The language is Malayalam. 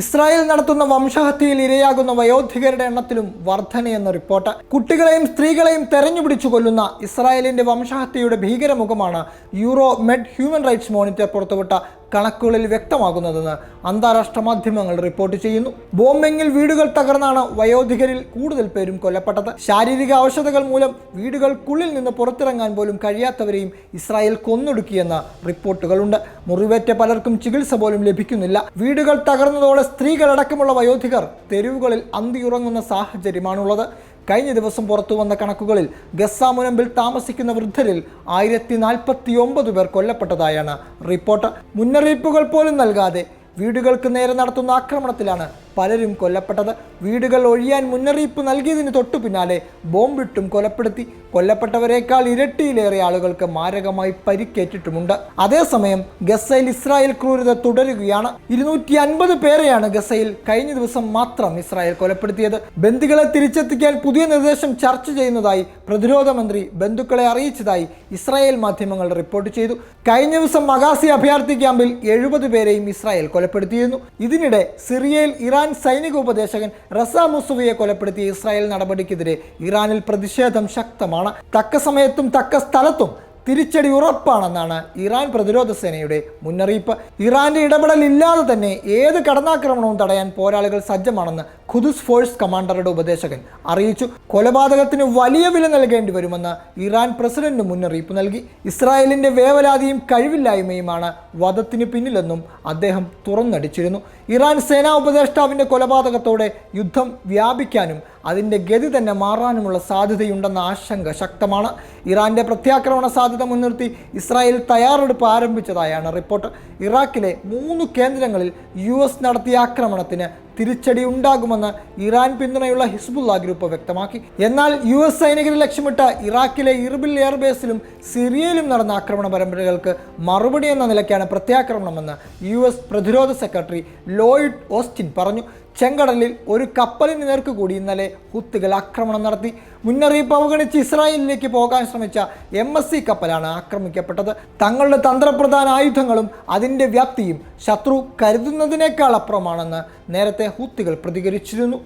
ഇസ്രായേൽ നടത്തുന്ന വംശഹത്യയിൽ ഇരയാകുന്ന വയോധികരുടെ എണ്ണത്തിലും വർധനയെന്ന റിപ്പോർട്ട്. കുട്ടികളെയും സ്ത്രീകളെയും തെരഞ്ഞുപിടിച്ചു കൊല്ലുന്ന ഇസ്രായേലിന്റെ വംശഹത്യയുടെ ഭീകരമുഖമാണ് Euro Med Human Rights Monitor പുറത്തുവിട്ട കണക്കുകളിൽ വ്യക്തമാകുന്നതെന്ന് അന്താരാഷ്ട്ര മാധ്യമങ്ങൾ റിപ്പോർട്ട് ചെയ്യുന്നു. ബോംബെങ്ങിൽ വീടുകൾ തകർന്നാണ് വയോധികരിൽ കൂടുതൽ പേരും കൊല്ലപ്പെട്ടത്. ശാരീരിക അവശതകൾ മൂലം വീടുകൾക്കുള്ളിൽ നിന്ന് പുറത്തിറങ്ങാൻ പോലും കഴിയാത്തവരെയും ഇസ്രായേൽ കൊന്നൊടുക്കിയെന്ന റിപ്പോർട്ടുകളുണ്ട്. മുറിവേറ്റ പലർക്കും ചികിത്സ പോലും ലഭിക്കുന്നില്ല. വീടുകൾ തകർന്നതോടെ സ്ത്രീകളടക്കമുള്ള വയോധികർ തെരുവുകളിൽ അന്തിയുറങ്ങുന്ന സാഹചര്യമാണുള്ളത്. കഴിഞ്ഞ ദിവസം പുറത്തു വന്ന കണക്കുകളിൽ ഗസ്സാമുനമ്പിൽ താമസിക്കുന്ന വൃദ്ധരിൽ ആയിരത്തി നാൽപ്പത്തി ഒമ്പത് പേർ കൊല്ലപ്പെട്ടതായാണ് റിപ്പോർട്ട്. മുന്നറിയിപ്പുകൾ പോലും നൽകാതെ വീടുകൾക്ക് നേരെ നടത്തുന്ന ആക്രമണത്തിലാണ് പലരും കൊല്ലപ്പെട്ടത്. വീടുകൾ ഒഴിയാൻ മുന്നറിയിപ്പ് നൽകിയതിന് തൊട്ടു പിന്നാലെ ബോംബിട്ടും കൊലപ്പെടുത്തി. കൊല്ലപ്പെട്ടവരെക്കാൾ ഇരട്ടിയിലേറെ ആളുകൾക്ക് മാരകമായി പരിക്കേറ്റിട്ടുമുണ്ട്. അതേസമയം ഗസയിൽ ഇസ്രായേൽ ക്രൂരത തുടരുകയാണ്. ഇരുന്നൂറ്റി അൻപത് പേരെയാണ് ഗസയിൽ കഴിഞ്ഞ ദിവസം മാത്രം ഇസ്രായേൽ കൊലപ്പെടുത്തിയത്. ബന്ധുക്കളെ തിരിച്ചെത്തിക്കാൻ പുതിയ നിർദ്ദേശം ചർച്ച ചെയ്യുന്നതായി പ്രതിരോധ മന്ത്രി ബന്ധുക്കളെ അറിയിച്ചതായി ഇസ്രായേൽ മാധ്യമങ്ങൾ റിപ്പോർട്ട് ചെയ്തു. കഴിഞ്ഞ ദിവസം മഗാസി അഭയാർത്ഥി ക്യാമ്പിൽ എഴുപത് പേരെയും ഇസ്രായേൽ കൊലപ്പെടുത്തിയിരുന്നു. ഇതിനിടെ സിറിയയിൽ ഇറാൻ സൈനിക ഉപദേശകൻ റസ മുസുവിയെ കൊലപ്പെടുത്തിയ ഇസ്രായേൽ നടപടിക്കെതിരെ ഇറാനിൽ പ്രതിഷേധം ശക്തമാണ്. തക്ക സമയത്തും തക്ക സ്ഥലത്തും തിരിച്ചടി ഉറപ്പാണെന്നാണ് ഇറാൻ പ്രതിരോധ സേനയുടെ മുന്നറിയിപ്പ്. ഇറാന്റെ ഇടപെടൽ ഇല്ലാതെ തന്നെ ഏത് കടന്നാക്രമണവും തടയാൻ പോരാളികൾ സജ്ജമാണെന്ന് ഖുദുസ് ഫോഴ്സ് കമാൻഡറുടെ ഉപദേശകൻ അറിയിച്ചു. കൊലപാതകത്തിന് വലിയ വില നൽകേണ്ടി വരുമെന്ന് ഇറാൻ പ്രസിഡന്റ് മുന്നറിയിപ്പ് നൽകി. ഇസ്രായേലിന്റെ വേവലാതിയും കഴിവില്ലായ്മയുമാണ് വധത്തിന് പിന്നിലെന്നും അദ്ദേഹം തുറന്നടിച്ചിരുന്നു. ഇറാൻ സേനാ ഉപദേഷ്ടാവിന്റെ കൊലപാതകത്തോടെ യുദ്ധം വ്യാപിക്കാനും അതിന്റെ ഗതി തന്നെ മാറാനുമുള്ള സാധ്യതയുണ്ടെന്ന ആശങ്ക ശക്തമാണ്. ഇറാന്റെ പ്രത്യാക്രമണ സാധ്യത മുൻനിർത്തി ഇസ്രായേൽ തയ്യാറെടുപ്പ് ആരംഭിച്ചതായാണ് റിപ്പോർട്ട്. ഇറാഖിലെ മൂന്ന് കേന്ദ്രങ്ങളിൽ യു എസ് നടത്തിയ ആക്രമണത്തിന് തിരിച്ചടി ഉണ്ടാകുമെന്ന് ഇറാൻ പിന്തുണയുള്ള ഹിസ്ബുള്ള ഗ്രൂപ്പ് വ്യക്തമാക്കി. എന്നാൽ യു എസ് സൈനികരെ ലക്ഷ്യമിട്ട് ഇറാഖിലെ ഇർബിൽ എയർബേസിലും സിറിയയിലും നടന്ന ആക്രമണ പരമ്പരകൾക്ക് മറുപടി എന്ന നിലയ്ക്കാണ് പ്രത്യാക്രമണമെന്ന് യു എസ് പ്രതിരോധ സെക്രട്ടറി ലോയിഡ് ഓസ്റ്റിൻ പറഞ്ഞു. ചെങ്കടലിൽ ഒരു കപ്പലിന് നേർക്ക് കൂടി ഇന്നലെ ഹുത്തുകൾ ആക്രമണം നടത്തി. മുന്നറിയിപ്പ് അവഗണിച്ച് ഇസ്രായേലിലേക്ക് പോകാൻ ശ്രമിച്ച എം എസ് സി കപ്പലാണ് ആക്രമിക്കപ്പെട്ടത്. തങ്ങളുടെ തന്ത്രപ്രധാന ആയുധങ്ങളും അതിന്റെ വ്യാപ്തിയും ശത്രു കരുതുന്നതിനേക്കാൾ അപ്പുറമാണെന്ന് നേരത്തെ ഹുത്തുകൾ പ്രതികരിച്ചിരുന്നു.